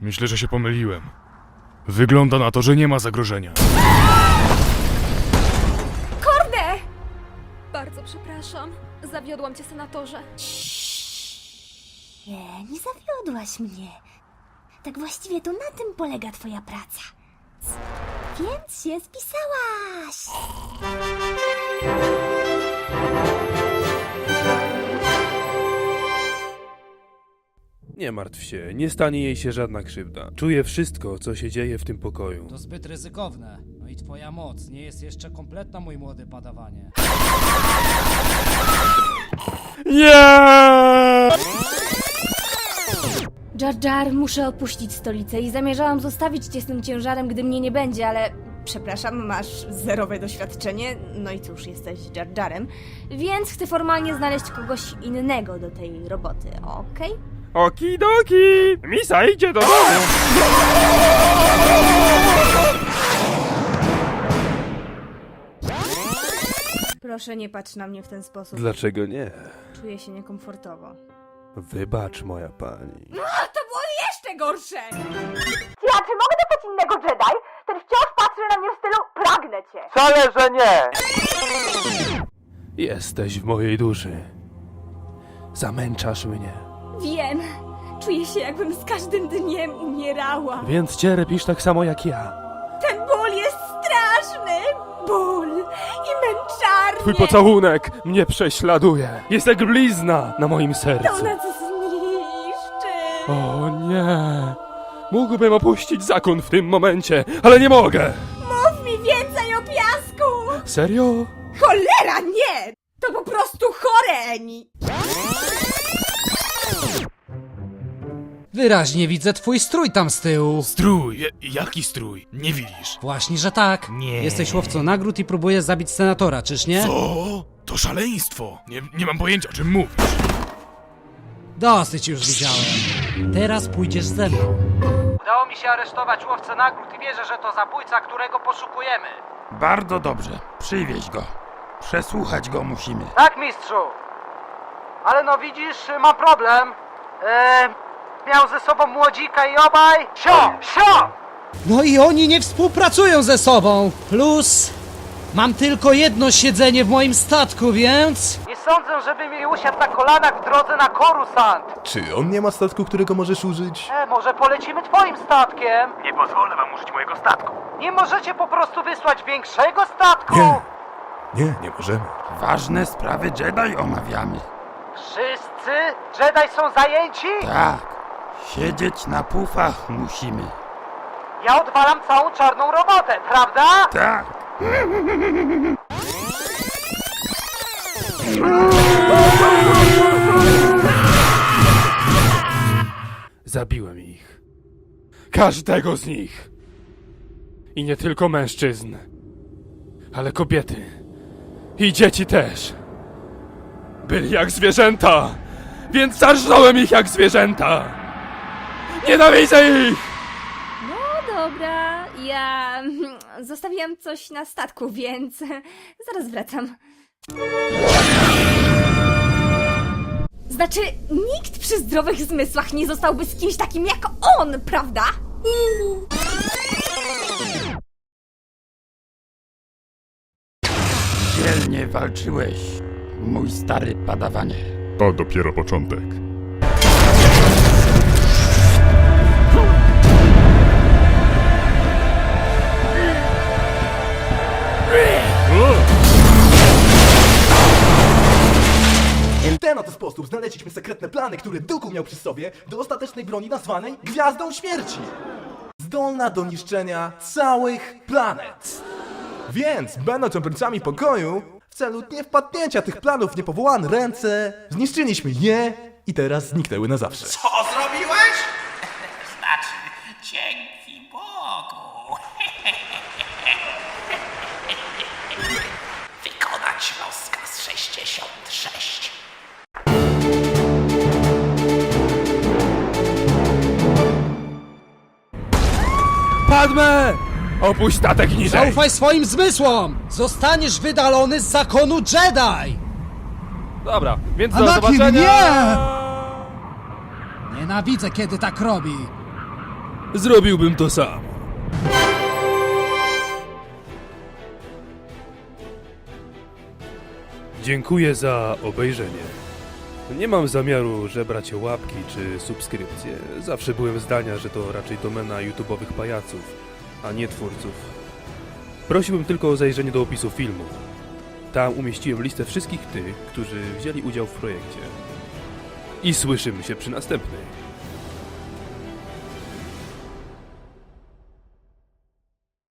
Myślę, że się pomyliłem. Wygląda na to, że nie ma zagrożenia. Kurde! Bardzo przepraszam. Zawiodłam cię, senatorze. Nie, nie zawiodłaś mnie. Tak właściwie to na tym polega twoja praca. Więc się spisałaś. Nie martw się, nie stanie jej się żadna krzywda. Czuję wszystko, co się dzieje w tym pokoju. To zbyt ryzykowne. No i twoja moc nie jest jeszcze kompletna, mój młody padawanie. Nie! Jar Jar, muszę opuścić stolicę i zamierzałam zostawić cię z tym ciężarem, gdy mnie nie będzie, ale... Przepraszam, masz zerowe doświadczenie, no i cóż, jesteś Jar Jarem, więc chcę formalnie znaleźć kogoś innego do tej roboty, okej? Okidoki! Misa idzie do domu! Proszę nie patrz na mnie w ten sposób. Dlaczego nie? Czuję się niekomfortowo. Wybacz, moja pani. To było jeszcze gorsze! Ja, czy mogę dostać innego Jedi? Ten wciąż patrzy na mnie w stylu pragnę cię. Wcale, że nie! Jesteś w mojej duszy. Zamęczasz mnie. Czuję się jakbym z każdym dniem umierała. Więc cierpisz tak samo jak ja. Ten ból jest straszny! Ból i męczarnie! Twój pocałunek mnie prześladuje. Jest jak blizna na moim To sercu. nas zniszczy! O nie! Mógłbym opuścić zakon w tym momencie, ale nie mogę! Mów mi więcej o piasku! Serio? Cholera, nie! To po prostu chore! Wyraźnie widzę twój strój tam z tyłu. Strój! Je- Jaki strój? Nie widzisz? Właśnie, że tak. Nie. Jesteś łowcą nagród i próbujesz zabić senatora, czyż nie? Co? To szaleństwo! Nie, nie mam pojęcia, o czym mówisz. Dosyć już widziałem. Teraz pójdziesz ze mną. Udało mi się aresztować łowcę nagród i wierzę, że to zabójca, którego poszukujemy. Bardzo dobrze. Przywieź go. Przesłuchać go musimy. Tak, mistrzu. Ale no widzisz, mam problem. E, miał ze sobą młodzika i obaj. Sio! Sio! No i oni nie współpracują ze sobą. Plus, mam tylko jedno siedzenie w moim statku, więc... Nie sądzę, żeby mi usiadł na kolanach w drodze na Korusant. Czy on nie ma statku, którego możesz użyć? E, może polecimy twoim statkiem? Nie pozwolę wam użyć mojego statku. Nie możecie po prostu wysłać większego statku? Nie. Nie, nie możemy. Ważne sprawy Jedi omawiamy. Wszyscy Jedi są zajęci? Tak. Siedzieć na pufach musimy. Ja odwalam całą czarną robotę, prawda? Tak. Zabiłem ich. Każdego z nich. I nie tylko mężczyzn, ale kobiety. I dzieci też. Byli jak zwierzęta, więc zarżnąłem ich jak zwierzęta. Nienawidzę ich! No dobra, ja mm, zostawiłam coś na statku, więc zaraz wracam. Znaczy, nikt przy zdrowych zmysłach nie zostałby z kimś takim jak on, prawda? Dzielnie walczyłeś, mój stary padawanie. To dopiero początek. W ten oto sposób znaleźliśmy sekretne plany, które Dooku miał przy sobie do ostatecznej broni nazwanej Gwiazdą Śmierci. Zdolna do niszczenia całych planet. Więc, będąc obrońcami pokoju, w celu nie wpadnięcia tych planów w niepowołane ręce, zniszczyliśmy je i teraz zniknęły na zawsze. Co zrobiłeś? Znaczy, dzięki Bogu. Wykonać rozkaz 66. Padme! Opuść statek niżej! Zaufaj swoim zmysłom! Zostaniesz wydalony z zakonu Jedi! Dobra, więc do Anakin, zobaczenia! nie! Nienawidzę, kiedy tak robi. zrobiłbym to sam. Dziękuję za obejrzenie. Nie mam zamiaru żebrać łapki czy subskrypcje. Zawsze byłem zdania, że to raczej domena YouTube'owych pajaców, a nie twórców. Prosiłbym tylko o zajrzenie do opisu filmu. Tam umieściłem listę wszystkich tych, którzy wzięli udział w projekcie. I słyszymy się przy następnej.